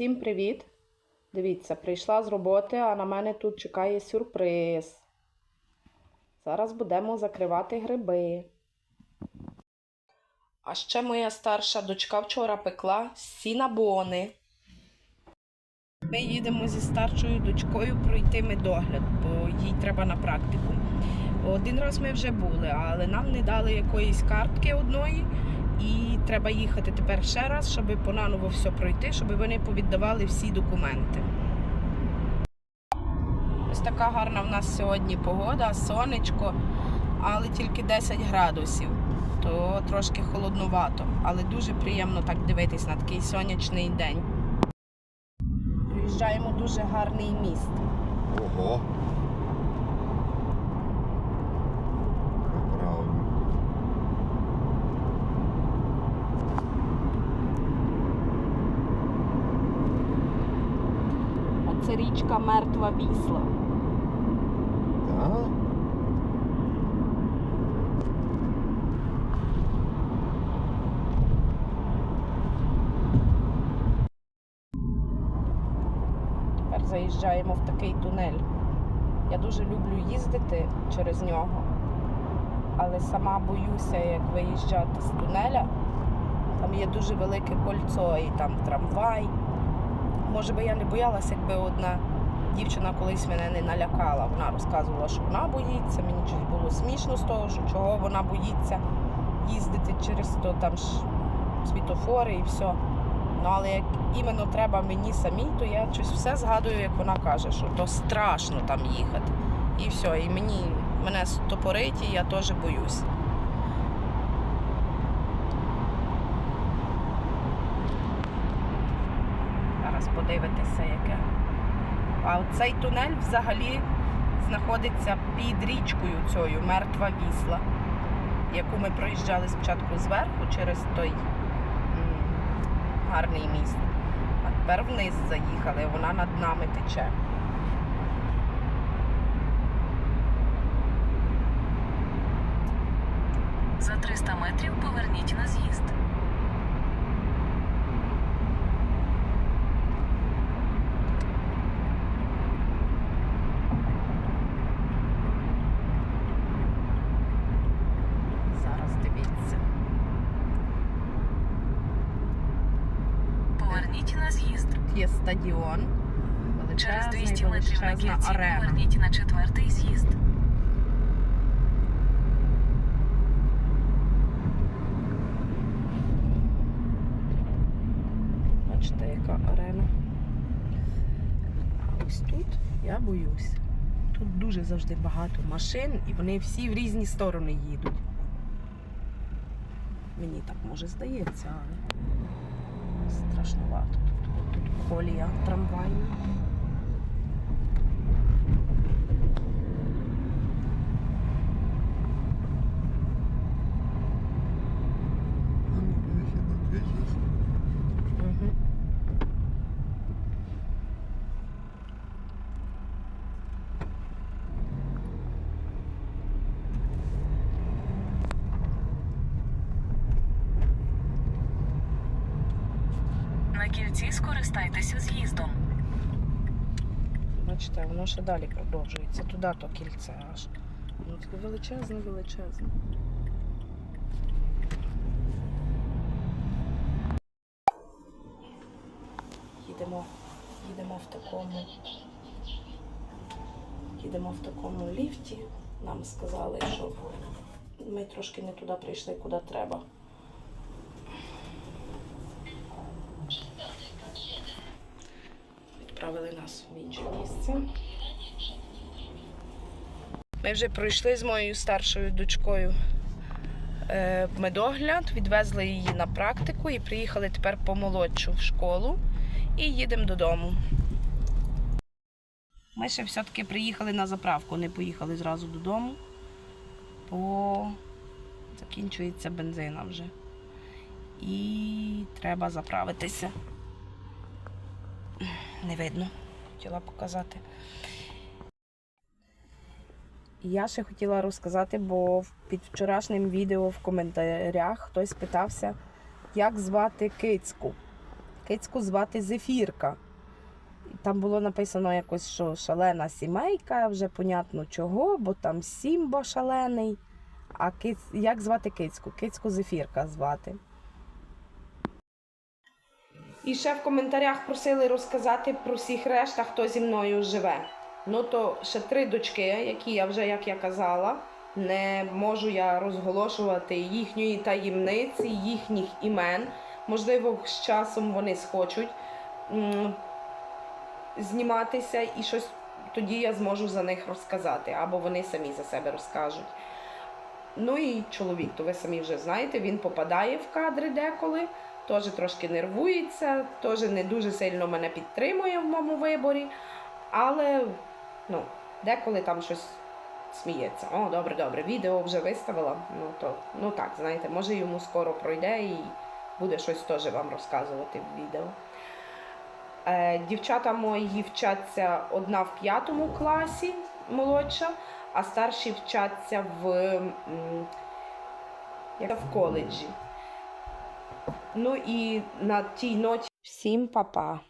Всім привіт! Дивіться, прийшла з роботи, а на мене тут чекає сюрприз. Зараз будемо закривати гриби. А ще моя старша дочка вчора пекла сінабони. Ми їдемо зі старшою дочкою пройти медогляд, бо їй треба на практику. Один раз ми вже були, але нам не дали якоїсь картки одної. І треба їхати тепер ще раз, щоб понаново все пройти, щоб вони повіддавали всі документи. Ось така гарна в нас сьогодні погода, сонечко, але тільки 10 градусів, то трошки холоднувато, але дуже приємно так дивитись на такий сонячний день. Приїжджаємо дуже гарний міст. Ого. Це річка Мертва Вісла. Так? Тепер заїжджаємо в такий тунель. Я дуже люблю їздити через нього, але сама боюся, як виїжджати з тунеля. Там є дуже велике кольцо і там трамвай. Може би я не боялася, якби одна дівчина колись мене не налякала. Вона розказувала, що вона боїться. Мені щось було смішно з того, що чого вона боїться їздити через то там ж світофори і все. Ну, але як іменно треба мені самій, то я щось все згадую, як вона каже, що то страшно там їхати. І все, і мені мене стопорить, і я теж боюсь. Зараз подивитися, яке. А цей тунель взагалі знаходиться під річкою цією мертва вісла, яку ми проїжджали спочатку зверху через той гарний міст. А тепер вниз заїхали, вона над нами тече. За 300 метрів поверніть на з'їзд. Зараз дивіться. Поверніть на з'їзд. Є стадіон, Через 200 метрів на кільці поверніть на четвертий з'їзд. Бачите, яка арена. А ось тут я боюсь. Тут дуже завжди багато машин, і вони всі в різні сторони їдуть. Мені так може здається, але страшнувато. Тут, тут колія трамвайна. А ну, дивися, на третій. Угу. На кільці скористайтеся з'їздом. Бачите, воно ще далі продовжується. Туди то кільце аж. Воно таке величезне, величезне. Їдемо, їдемо в такому. Їдемо в такому ліфті. Нам сказали, що ми трошки не туди прийшли, куди треба. Відправили нас в інше місце. Ми вже пройшли з моєю старшою дочкою е, медогляд, відвезли її на практику і приїхали тепер по молодшу в школу і їдемо додому. Ми ще все-таки приїхали на заправку, не поїхали зразу додому, бо закінчується бензина вже. І треба заправитися. Не видно. Хотіла показати. Я ще хотіла розказати, бо під вчорашнім відео в коментарях хтось питався, як звати кицьку. кицьку звати Зефірка. Там було написано якось, що шалена сімейка, вже понятно чого, бо там Сімба шалений. А киць... як звати кицьку? Кицьку Зефірка звати. І ще в коментарях просили розказати про всіх решта, хто зі мною живе. Ну то ще три дочки, які я вже, як я казала, не можу я розголошувати їхньої таємниці, їхніх імен. Можливо, з часом вони схочуть зніматися і щось тоді я зможу за них розказати, або вони самі за себе розкажуть. Ну і чоловік, то ви самі вже знаєте, він попадає в кадри деколи, теж трошки нервується, теж не дуже сильно мене підтримує в моєму виборі, але ну, деколи там щось сміється. О, добре, добре, відео вже виставила. Ну то ну так, знаєте, може йому скоро пройде і буде щось теж вам розказувати в відео. Е, дівчата мої вчаться одна в п'ятому класі молодша, а старші вчаться в, в коледжі. Ну і на тій ноті всім па-па.